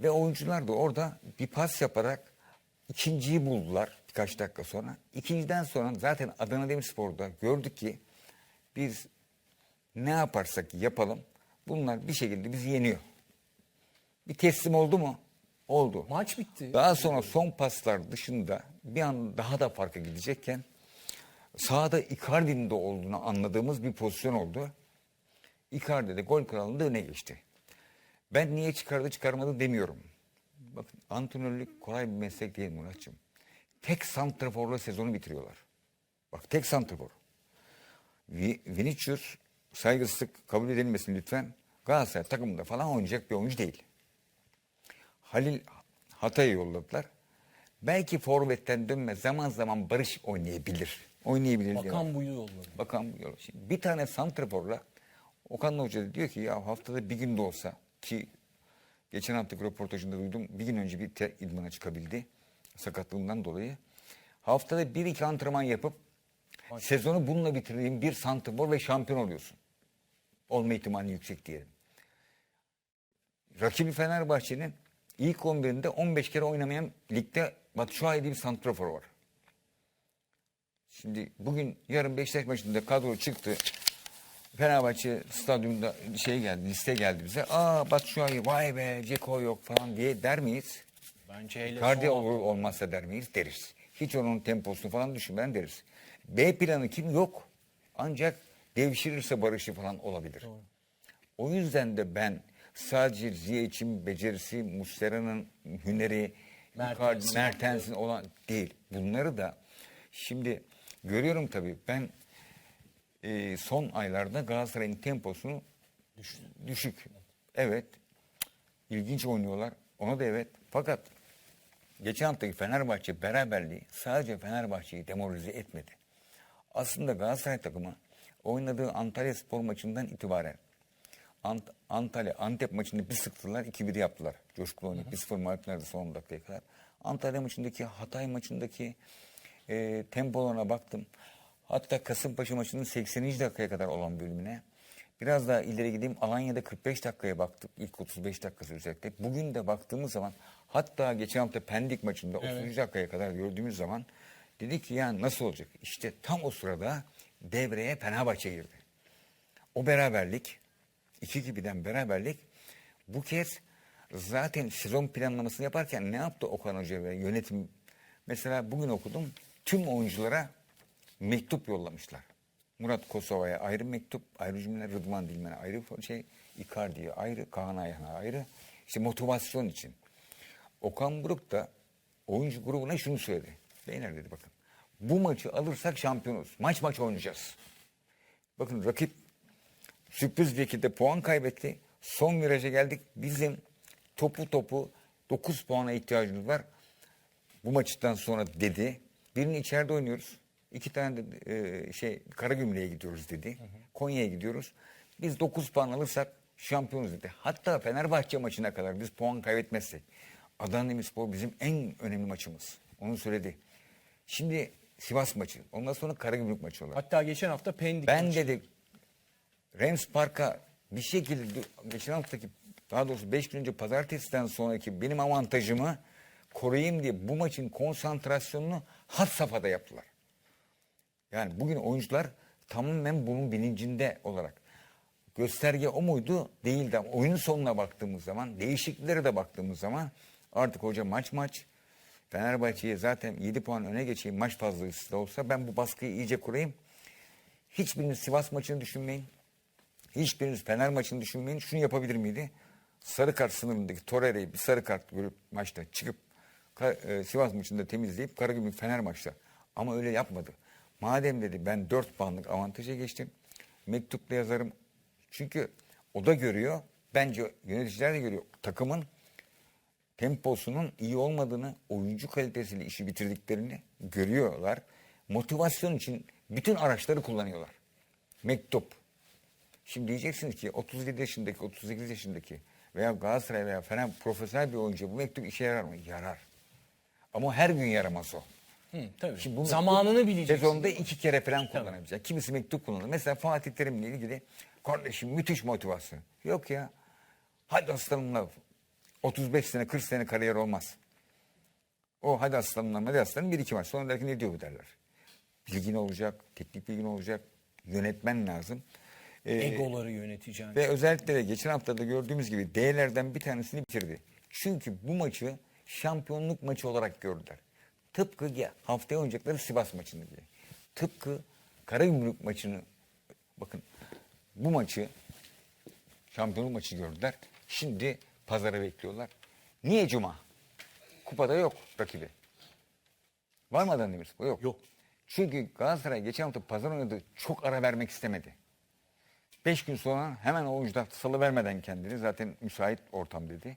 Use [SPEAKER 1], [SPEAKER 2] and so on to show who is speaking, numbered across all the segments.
[SPEAKER 1] Ve oyuncular da orada bir pas yaparak ikinciyi buldular birkaç dakika sonra. İkinciden sonra zaten Adana Demirspor'da gördük ki biz ne yaparsak yapalım bunlar bir şekilde bizi yeniyor. Bir teslim oldu mu? Oldu.
[SPEAKER 2] Maç bitti.
[SPEAKER 1] Daha sonra son paslar dışında bir an daha da farka gidecekken sahada Icardi'nin de olduğunu anladığımız bir pozisyon oldu. Icardi de gol kralında öne geçti. Ben niye çıkardı çıkarmadı demiyorum. Bakın antrenörlük kolay bir meslek değil Muratçım. Tek santraforla sezonu bitiriyorlar. Bak tek santrafor. Vi- Vinicius saygısızlık kabul edilmesin lütfen. Galatasaray takımında falan oynayacak bir oyuncu değil. Halil Hatay'ı yolladılar. Belki forvetten dönme zaman zaman Barış oynayabilir. Oynayabilir.
[SPEAKER 2] Bakan buyu yolladı.
[SPEAKER 1] Bakan bu yol. Şimdi bir tane santraforla Okan Hoca diyor ki ya haftada bir gün de olsa ki geçen haftaki röportajında duydum bir gün önce bir te- idmana çıkabildi sakatlığından dolayı. Haftada bir iki antrenman yapıp sezonu bununla bitirdiğin bir santrafor ve şampiyon oluyorsun. Olma ihtimali yüksek diyelim. Rakibi Fenerbahçe'nin ilk 11'inde 15 kere oynamayan ligde Batshuayi diye bir santrafor var. Şimdi bugün yarın Beşiktaş maçında kadro çıktı. Fenerbahçe stadyumda şey geldi, liste geldi bize. Aa Batshuayi vay be Ceko yok falan diye der miyiz?
[SPEAKER 2] Bence hele
[SPEAKER 1] Kardi
[SPEAKER 2] son-
[SPEAKER 1] olmazsa der miyiz? Deriz. Hiç onun temposunu falan düşünmeden deriz. B planı kim? Yok. Ancak devşirirse barışı falan olabilir. O yüzden de ben sadece Ziyech'in becerisi, Muslera'nın hüneri,
[SPEAKER 2] Mertens.
[SPEAKER 1] Mertens'in olan değil. Bunları da şimdi görüyorum tabii. Ben e, son aylarda Galatasaray'ın temposunu düşük. Evet. İlginç oynuyorlar. Ona da evet. Fakat geçen haftaki Fenerbahçe beraberliği sadece Fenerbahçe'yi demoralize etmedi. Aslında Galatasaray takımı oynadığı Antalya spor maçından itibaren Ant- Antalya Antep maçında bir sıktılar 2-1 yaptılar. Coşkulu oynayıp 1-0 mağluplardı son dakikaya kadar. Antalya maçındaki Hatay maçındaki e, tempolarına baktım. Hatta Kasımpaşa maçının 80. dakikaya kadar olan bölümüne. Biraz daha ileri gideyim. Alanya'da 45 dakikaya baktık. İlk 35 dakikası özellikle. Bugün de baktığımız zaman hatta geçen hafta Pendik maçında 30. dakikaya kadar gördüğümüz zaman dedik ki ya nasıl olacak? İşte tam o sırada devreye Fenerbahçe girdi. O beraberlik, iki gibiden beraberlik bu kez zaten sezon planlamasını yaparken ne yaptı Okan Hoca ve yönetim? Mesela bugün okudum tüm oyunculara mektup yollamışlar. Murat Kosova'ya ayrı mektup, ayrı cümleler, Rıdvan Dilmen'e ayrı şey, Icardi'ye ayrı, Kaan Ayhan'a ayrı. İşte motivasyon için. Okan Buruk da oyuncu grubuna şunu söyledi. Beyler dedi bakın. Bu maçı alırsak şampiyonuz. Maç maç oynayacağız. Bakın rakip sürpriz bir şekilde puan kaybetti. Son viraja geldik. Bizim topu topu 9 puana ihtiyacımız var. Bu maçtan sonra dedi. Birini içeride oynuyoruz. İki tane de e, şey Karagümrük'e gidiyoruz dedi. Konya'ya gidiyoruz. Biz 9 puan alırsak şampiyonuz dedi. Hatta Fenerbahçe maçına kadar biz puan kaybetmezsek Adana Demirspor bizim en önemli maçımız. Onu söyledi. Şimdi Sivas maçı. Ondan sonra Karagümrük maçı olarak.
[SPEAKER 2] Hatta geçen hafta Pendik
[SPEAKER 1] Ben
[SPEAKER 2] maçı.
[SPEAKER 1] dedi Rams Park'a bir şekilde geçen haftaki daha doğrusu 5 gün önce pazartesiden sonraki benim avantajımı koruyayım diye bu maçın konsantrasyonunu had safhada yaptılar. Yani bugün oyuncular tamamen bunun bilincinde olarak. Gösterge o muydu? Değildi ama oyunun sonuna baktığımız zaman, değişikliklere de baktığımız zaman artık hoca maç maç Fenerbahçe'ye zaten 7 puan öne geçeyim maç fazlası da olsa ben bu baskıyı iyice kurayım. Hiçbiriniz Sivas maçını düşünmeyin. Hiçbiriniz Fener maçını düşünmeyin. Şunu yapabilir miydi? Sarı kart sınırındaki Torreira'yı bir sarı kart görüp maçta çıkıp e, Sivas maçında temizleyip Karagümrük Fener maçta. Ama öyle yapmadı. Madem dedi ben 4 puanlık avantaja geçtim. Mektupla yazarım. Çünkü o da görüyor. Bence yöneticiler de görüyor. Takımın temposunun iyi olmadığını, oyuncu kalitesiyle işi bitirdiklerini görüyorlar. Motivasyon için bütün araçları kullanıyorlar. Mektup. Şimdi diyeceksiniz ki 37 yaşındaki, 38 yaşındaki veya Galatasaray veya Fener profesyonel bir oyuncu bu mektup işe yarar mı? Yarar. Ama her gün yaramaz o.
[SPEAKER 2] Hı, tabii.
[SPEAKER 1] Şimdi bu
[SPEAKER 2] Zamanını bileceksin.
[SPEAKER 1] Sezonda iki kere falan kullanabilecek. Kimisi mektup kullanır. Mesela Fatih Terim'le ilgili kardeşim müthiş motivasyon. Yok ya. Hadi aslanımla 35 sene 40 sene kariyer olmaz. O hadi aslanım hadi aslanım bir iki maç. Sonra der ki ne diyor bu derler. Bilgin olacak, teknik bilgin olacak, yönetmen lazım. Ee,
[SPEAKER 2] Egoları yöneteceğin.
[SPEAKER 1] ve özellikle de geçen hafta da gördüğümüz gibi D'lerden bir tanesini bitirdi. Çünkü bu maçı şampiyonluk maçı olarak gördüler. Tıpkı ya- haftaya oynayacakları Sivas maçını gibi. Tıpkı Karagümrük maçını bakın bu maçı şampiyonluk maçı gördüler. Şimdi pazara bekliyorlar. Niye cuma? Kupada yok rakibi. Var mı Adana Demirspor? Yok.
[SPEAKER 2] Yok.
[SPEAKER 1] Çünkü Galatasaray geçen hafta pazar oynadı. Çok ara vermek istemedi. Beş gün sonra hemen oyuncular salı vermeden kendini zaten müsait ortam dedi.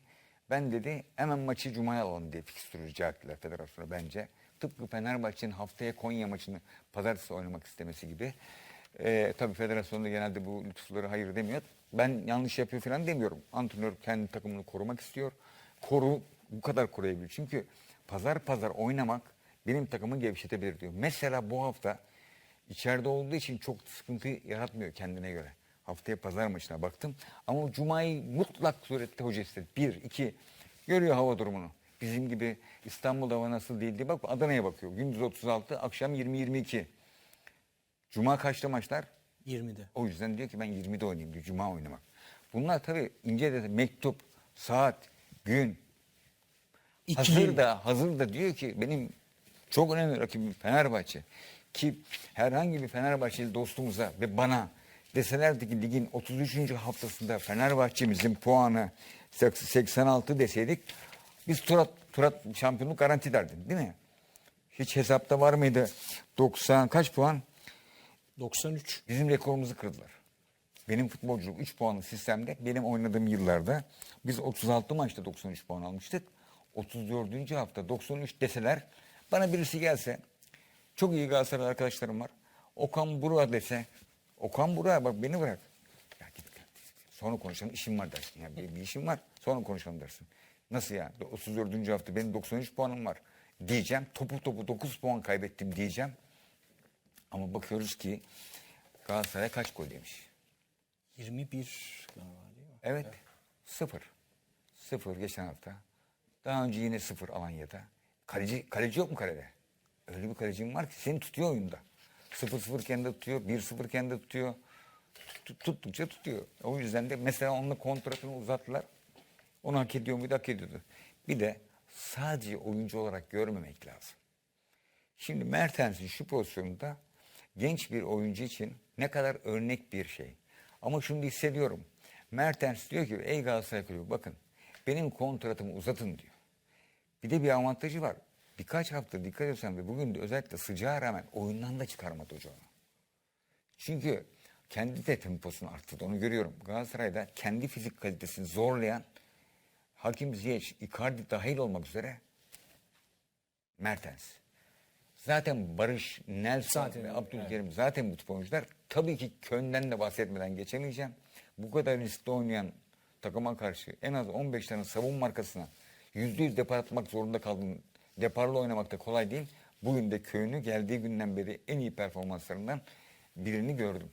[SPEAKER 1] Ben dedi hemen maçı Cuma'ya alalım diye fikstürü rica ettiler federasyona bence. Tıpkı Fenerbahçe'nin haftaya Konya maçını pazartesi oynamak istemesi gibi. Ee, tabii federasyonda genelde bu lütufları hayır demiyor. Ben yanlış yapıyor falan demiyorum. Antrenör kendi takımını korumak istiyor. Koru, bu kadar koruyabilir. Çünkü pazar pazar oynamak benim takımı gevşetebilir diyor. Mesela bu hafta İçeride olduğu için çok sıkıntı yaratmıyor kendine göre. Haftaya pazar maçına baktım. Ama Cuma'yı mutlak surette hoca istedi. Bir, iki, görüyor hava durumunu. Bizim gibi İstanbul'da hava nasıl değil diye bak Adana'ya bakıyor. Gündüz 36, akşam 20-22. Cuma kaçta maçlar?
[SPEAKER 2] 20'de.
[SPEAKER 1] O yüzden diyor ki ben 20'de oynayayım diyor. Cuma oynamak. Bunlar tabii ince de mektup, saat, gün,
[SPEAKER 2] İki
[SPEAKER 1] hazır da hazır da diyor ki benim çok önemli rakibim Fenerbahçe. Ki herhangi bir Fenerbahçeli dostumuza ve bana deselerdi ki ligin 33. haftasında Fenerbahçe'mizin puanı 86 deseydik biz Turat, Turat şampiyonluk garanti derdin değil mi? Hiç hesapta var mıydı? 90 kaç puan?
[SPEAKER 2] 93.
[SPEAKER 1] Bizim rekorumuzu kırdılar. Benim futbolculuk 3 puanlı sistemde benim oynadığım yıllarda biz 36 maçta 93 puan almıştık. 34. hafta 93 deseler bana birisi gelse çok iyi Galatasaray arkadaşlarım var. Okan Burak dese Okan Burak bak beni bırak. Ya git sonra konuşalım işim var dersin. Ya bir, bir işim var sonra konuşalım dersin. Nasıl ya 34. hafta benim 93 puanım var diyeceğim. Topu topu 9 puan kaybettim diyeceğim. Ama bakıyoruz ki Galatasaray kaç gol yemiş?
[SPEAKER 2] 21 galiba değil mi?
[SPEAKER 1] Evet. Sıfır. Sıfır geçen hafta. Daha önce yine sıfır Alanya'da. Kaleci, kaleci yok mu kalede? Öyle bir kalecim var ki seni tutuyor oyunda. Sıfır sıfır kendi tutuyor. Bir sıfır kendi tutuyor. Tut- Tuttukça tutuyor. O yüzden de mesela onunla kontratını uzattılar. Onu hak ediyor muydu? Hak ediyordu. Bir de sadece oyuncu olarak görmemek lazım. Şimdi Mertens'in şu pozisyonunda genç bir oyuncu için ne kadar örnek bir şey. Ama şunu hissediyorum. Mertens diyor ki ey Galatasaray Kulübü bakın benim kontratımı uzatın diyor. Bir de bir avantajı var. Birkaç hafta dikkat etsen ve bugün de özellikle sıcağa rağmen oyundan da çıkarmadı hoca onu. Çünkü kendi de temposunu arttırdı onu görüyorum. Galatasaray'da kendi fizik kalitesini zorlayan Hakim Ziyech, Icardi dahil olmak üzere Mertens. Zaten Barış, Nelson
[SPEAKER 2] Zaten,
[SPEAKER 1] ve Abdülkerim zaten bu tip oyuncular. Tabii ki Köln'den de bahsetmeden geçemeyeceğim. Bu kadar riskli oynayan takıma karşı en az 15 tane savunma arkasına %100 depar atmak zorunda kaldın. Deparlı oynamak da kolay değil. Bugün de köyünü geldiği günden beri en iyi performanslarından birini gördüm.